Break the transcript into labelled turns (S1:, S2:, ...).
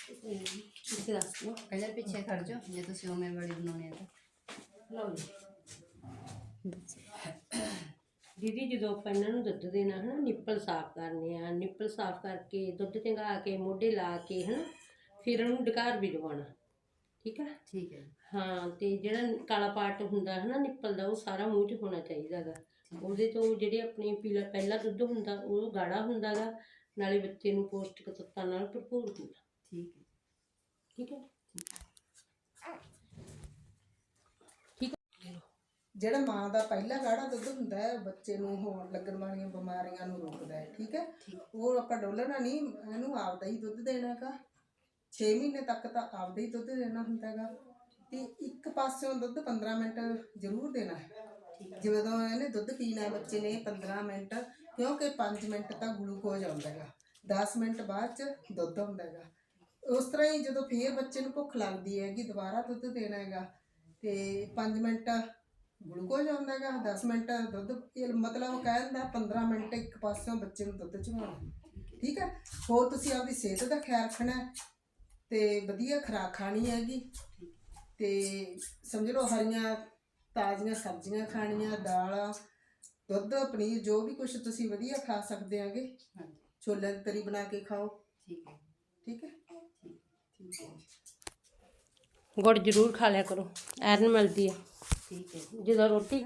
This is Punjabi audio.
S1: ਤੁਸੀਂ ਦੱਸ ਦਿਓ ਪਹਿਲਾਂ ਪਿੱਛੇ ਖੜ ਜਾਓ ਜੇ ਤੁਸੀਂ ਉਵੇਂ ਵਾਲੀ ਬਣਾਉਣੀ ਹੈ ਤਾਂ।
S2: ਲਓ ਜੀ। ਦੀਦੀ ਜਦੋਂ ਆਪਾਂ ਇਹਨਾਂ ਨੂੰ ਦੁੱਧ ਦੇਣਾ ਹਨਾ ਨਿੱਪਲ ਸਾਫ਼ ਕਰਨੇ ਆ ਨਿੱਪਲ ਸਾਫ਼ ਕਰਕੇ ਦੁੱਧ ਚੰਗਾ ਕੇ ਮੋਢੇ ਲਾ ਕੇ ਹਨਾ ਫਿਰ ਉਹਨੂੰ ਡਕਾਰ ਵੀ ਦਵਾਉਣਾ ਠੀਕ ਹੈ?
S1: ਠੀਕ ਹੈ
S2: ਹਾਂ ਤੇ ਜਿਹੜਾ ਕਾਲਾ ਪਾਰਟ ਹੁੰਦਾ ਹੈ ਨਾ ਨਿੱਪਲ ਦਾ ਉਹ ਸਾਰਾ ਮੂੰਹ 'ਚ ਹੋਣਾ ਚਾਹੀਦਾ ਗਾ। ਉਹਦੇ ਤੋਂ ਜਿਹੜੇ ਆਪਣੇ ਪੀਲਾ ਪਹਿਲਾ ਦੁੱਧ ਹੁੰਦਾ ਉਹ ਗਾੜਾ ਹੁੰਦਾ ਗਾ ਨਾਲੇ ਬੱਚੇ ਨੂੰ ਪੌਸ਼ਟਿਕ ਤੱਤਾਂ ਨਾਲ ਭਰਪੂਰ ਹੁੰਦਾ।
S1: ਠੀਕ ਹੈ।
S2: ਠੀਕ ਹੈ?
S3: ਜਿਹੜਾ ਮਾਂ ਦਾ ਪਹਿਲਾ ਗਾੜਾ ਦੁੱਧ ਹੁੰਦਾ ਹੈ ਬੱਚੇ ਨੂੰ ਹੋਣ ਲੱਗਣ ਵਾਲੀਆਂ ਬਿਮਾਰੀਆਂ ਨੂੰ ਰੋਕਦਾ ਹੈ ਠੀਕ ਹੈ? ਉਹ ਆਪਾਂ ਡੋਲਣਾ ਨਹੀਂ ਇਹਨੂੰ ਆਪਦਾ ਹੀ ਦੁੱਧ ਦੇਣਾ ਹੈਗਾ 6 ਮਹੀਨੇ ਤੱਕ ਤਾਂ ਆਪਦਾ ਹੀ ਦੁੱਧ ਦੇਣਾ ਹੁੰਦਾ ਹੈਗਾ। ਤੇ ਇੱਕ ਪਾਸਿਓਂ ਦੁੱਧ 15 ਮਿੰਟ ਜ਼ਰੂਰ ਦੇਣਾ ਹੈ। ਜਿਵੇਂ ਤੋਂ ਇਹਨੇ ਦੁੱਧ ਪੀਣਾ ਬੱਚੇ ਨੇ 15 ਮਿੰਟ ਕਿਉਂਕਿ 5 ਮਿੰਟ ਤਾਂ ਗਲੂਕੋਜ਼ ਆਉਂਦਾ ਹੈਗਾ। 10 ਮਿੰਟ ਬਾਅਦ ਚ ਦੁੱਧ ਆਉਂਦਾ ਹੈਗਾ। ਉਸ ਤਰ੍ਹਾਂ ਹੀ ਜਦੋਂ ਫੇਰ ਬੱਚੇ ਨੂੰ ਭੁੱਖ ਲੱਗਦੀ ਹੈਗੀ ਦੁਬਾਰਾ ਦੁੱਧ ਦੇਣਾ ਹੈਗਾ ਤੇ 5 ਮਿੰਟ ਗਲੂਕੋਜ਼ ਆਉਂਦਾ ਹੈਗਾ 10 ਮਿੰਟ ਦੁੱਧ ਮਤਲਬ ਕਹਿੰਦਾ 15 ਮਿੰਟ ਇੱਕ ਪਾਸਿਓਂ ਬੱਚੇ ਨੂੰ ਦੁੱਧ ਚਵਾਉਣਾ ਠੀਕ ਹੈ। ਹੋਰ ਤੁਸੀਂ ਆਪਦੀ ਸਿਹਤ ਦਾ ਖਿਆਲ ਰੱਖਣਾ ਤੇ ਵਧੀਆ ਖੁਰਾਕ ਖਾਣੀ ਹੈਗੀ। ਤੇ ਸਮਝ ਲਓ ਹਰੀਆਂ ਤਾਜ਼ੀਆਂ ਸਬਜ਼ੀਆਂ ਖਾਣੀਆਂ ਦਾਲਾਂ ਦੁੱਧ ਪਨੀਰ ਜੋ ਵੀ ਕੁਝ ਤੁਸੀਂ ਵਧੀਆ ਖਾ ਸਕਦੇ ਆਗੇ
S1: ਹਾਂਜੀ।
S3: ਛੋਲਿਆਂ ਦੀ ਤਰੀ ਬਣਾ ਕੇ ਖਾਓ।
S1: ਠੀਕ ਹੈ।
S3: ਠੀਕ ਹੈ? ਠੀਕ ਹੈ।
S2: ਗੁੜ ਜ਼ਰੂਰ ਖਾ ਲਿਆ ਕਰੋ ਐਰਨ ਮਿਲਦੀ ਆ
S1: ਠੀਕ ਹੈ।
S2: ਜਦੋਂ ਰੋਟੀ